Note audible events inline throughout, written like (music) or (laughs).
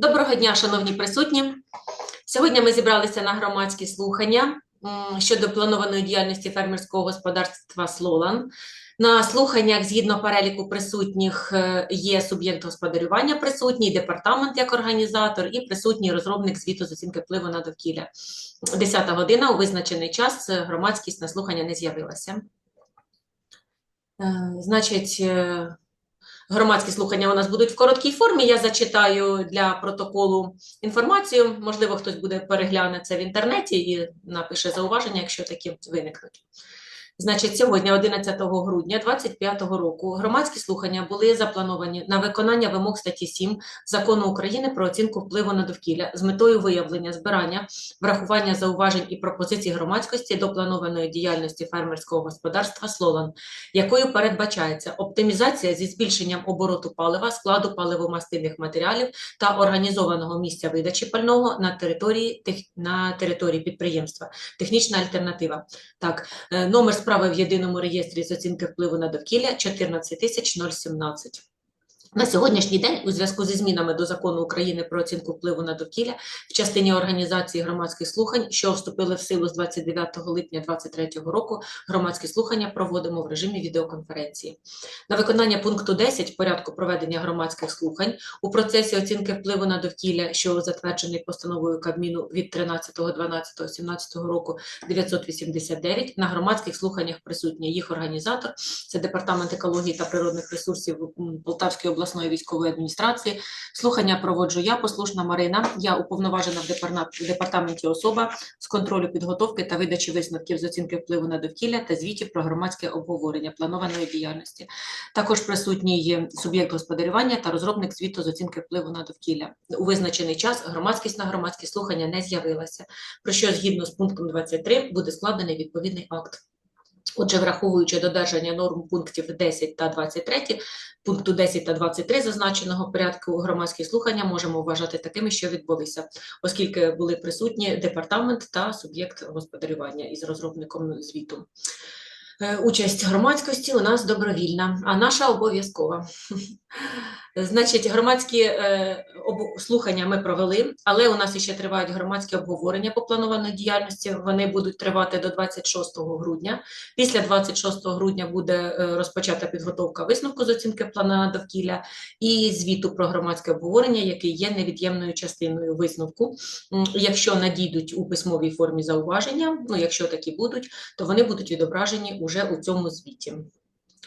Доброго дня, шановні присутні. Сьогодні ми зібралися на громадські слухання щодо планованої діяльності фермерського господарства Слолан. На слуханнях, згідно переліку присутніх, е, є суб'єкт господарювання присутній, департамент як організатор і присутній розробник звіту з оцінки впливу на довкілля. 10 година у визначений час е, громадськість на слухання не з'явилася. Е, Значить, Громадські слухання у нас будуть в короткій формі. Я зачитаю для протоколу інформацію. Можливо, хтось буде перегляне це в інтернеті і напише зауваження, якщо такі виникнуть. Значить, сьогодні, 11 грудня 2025 року, громадські слухання були заплановані на виконання вимог статті 7 Закону України про оцінку впливу на довкілля з метою виявлення, збирання, врахування зауважень і пропозицій громадськості до планованої діяльності фермерського господарства «Слолан», якою передбачається оптимізація зі збільшенням обороту палива, складу паливомастильних матеріалів та організованого місця видачі пального на території, на території підприємства. Технічна альтернатива. Так, е, номер справи в єдиному реєстрі з оцінки впливу на довкілля 14017. На сьогоднішній день, у зв'язку зі змінами до закону України про оцінку впливу на довкілля в частині організації громадських слухань, що вступили в силу з 29 липня 2023 року, громадські слухання проводимо в режимі відеоконференції. На виконання пункту 10 порядку проведення громадських слухань у процесі оцінки впливу на довкілля, що затверджений постановою Кабміну від 13.12.17 року 989, на громадських слуханнях присутній їх організатор, це Департамент екології та природних ресурсів Полтавської обласної військової адміністрації. Слухання проводжу я, послушна Марина. Я уповноважена в департаменті особа з контролю підготовки та видачі висновків з оцінки впливу на довкілля та звітів про громадське обговорення планованої діяльності. Також присутній суб'єкт господарювання та розробник звіту з оцінки впливу на довкілля. У визначений час громадськість на громадські слухання не з'явилася, про що згідно з пунктом 23 буде складений відповідний акт. Отже, враховуючи додержання норм пунктів 10 та 23, пункту 10 та 23 зазначеного порядку громадські слухання можемо вважати такими, що відбулися, оскільки були присутні департамент та суб'єкт господарювання із розробником звіту. Е, Участь громадськості у нас добровільна, а наша обов'язкова. (laughs) Значить, громадські е, слухання ми провели, але у нас ще тривають громадські обговорення по планованій діяльності. Вони будуть тривати до 26 грудня. Після 26 грудня буде е, розпочата підготовка висновку з оцінки плана довкілля і звіту про громадське обговорення, який є невід'ємною частиною висновку. Якщо надійдуть у письмовій формі зауваження, ну якщо такі будуть, то вони будуть відображені уже у цьому звіті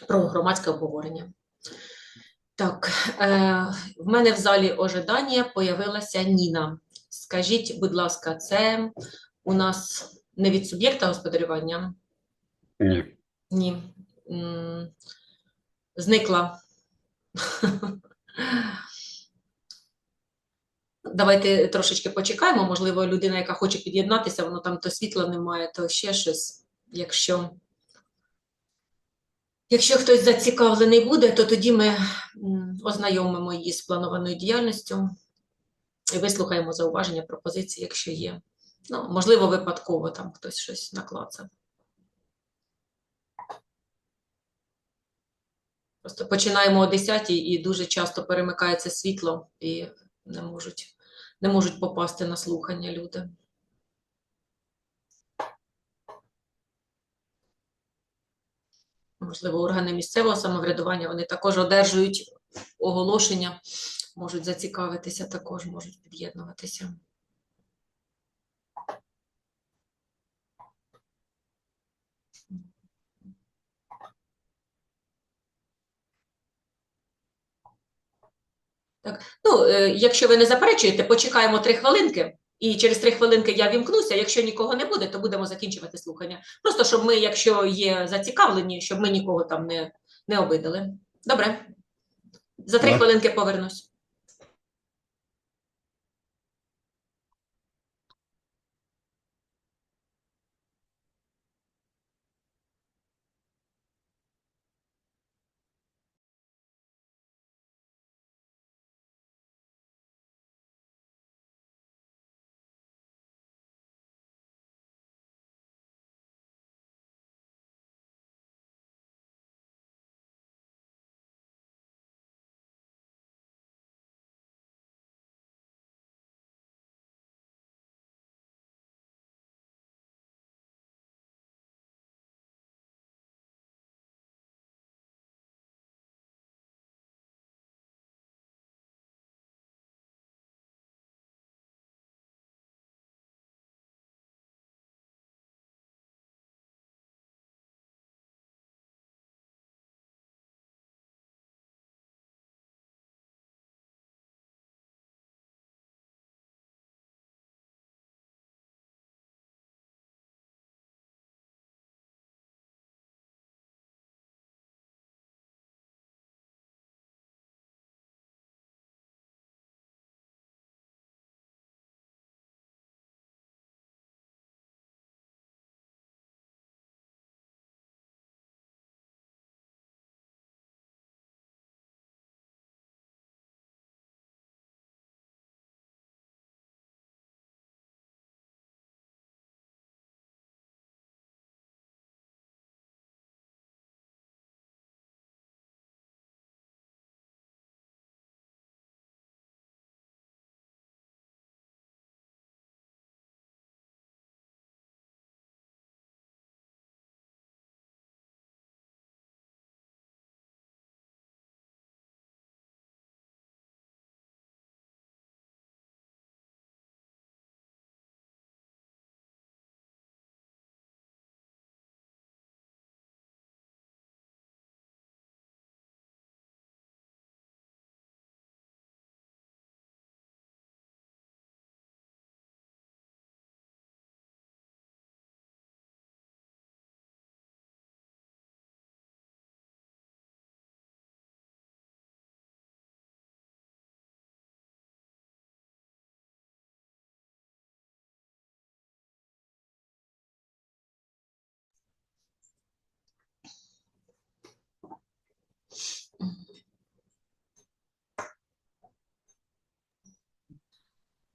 про громадське обговорення. Так, е, в мене в залі ожидання появилася Ніна. Скажіть, будь ласка, це у нас не від суб'єкта господарювання? Ні. Ні. М, Зникла. Давайте трошечки почекаємо. Можливо, людина, яка хоче під'єднатися, воно там то світла немає, то ще щось. Якщо, якщо хтось зацікавлений буде, то тоді ми ознайомимо її з планованою діяльністю і вислухаємо зауваження, пропозиції, якщо є. Ну, можливо, випадково там хтось щось наклацав. Просто починаємо о 10 і дуже часто перемикається світло і не можуть, не можуть попасти на слухання люди. Можливо, органи місцевого самоврядування вони також одержують оголошення, можуть зацікавитися, також можуть під'єднуватися. Так, ну, е, якщо ви не заперечуєте, почекаємо три хвилинки, і через три хвилинки я вімкнуся. Якщо нікого не буде, то будемо закінчувати слухання. Просто щоб ми, якщо є зацікавлені, щоб ми нікого там не, не обидали. Добре. За три Так. хвилинки повернусь.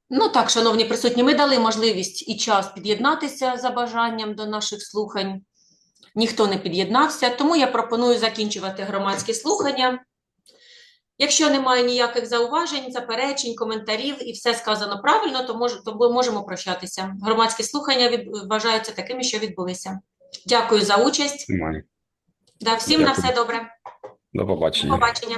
Ну так, шановні присутні, ми дали можливість і час під'єднатися за бажанням до наших слухань. Ніхто не під'єднався, тому я пропоную закінчувати громадські слухання. Якщо немає ніяких зауважень, заперечень, коментарів і все сказано правильно, то, мож, то можемо прощатися. Громадські слухання від, вважаються такими, що відбулися. Дякую за участь. Да, всім на все добре. До До побачення. побачення.